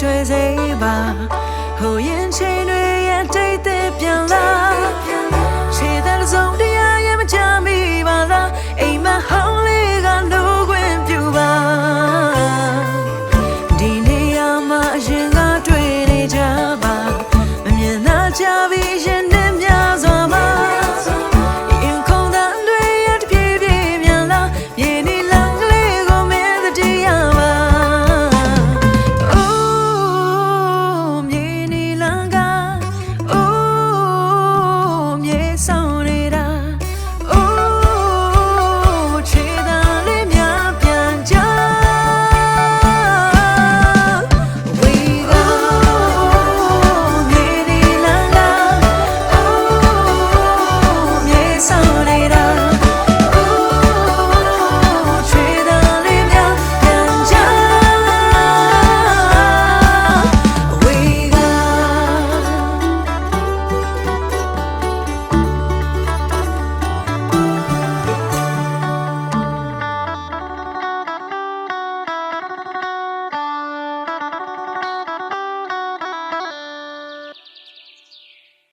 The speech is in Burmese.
တွေ့စေပါဟိုရင်ချိန်တွေရဲ့တိတ်တပြန်လာ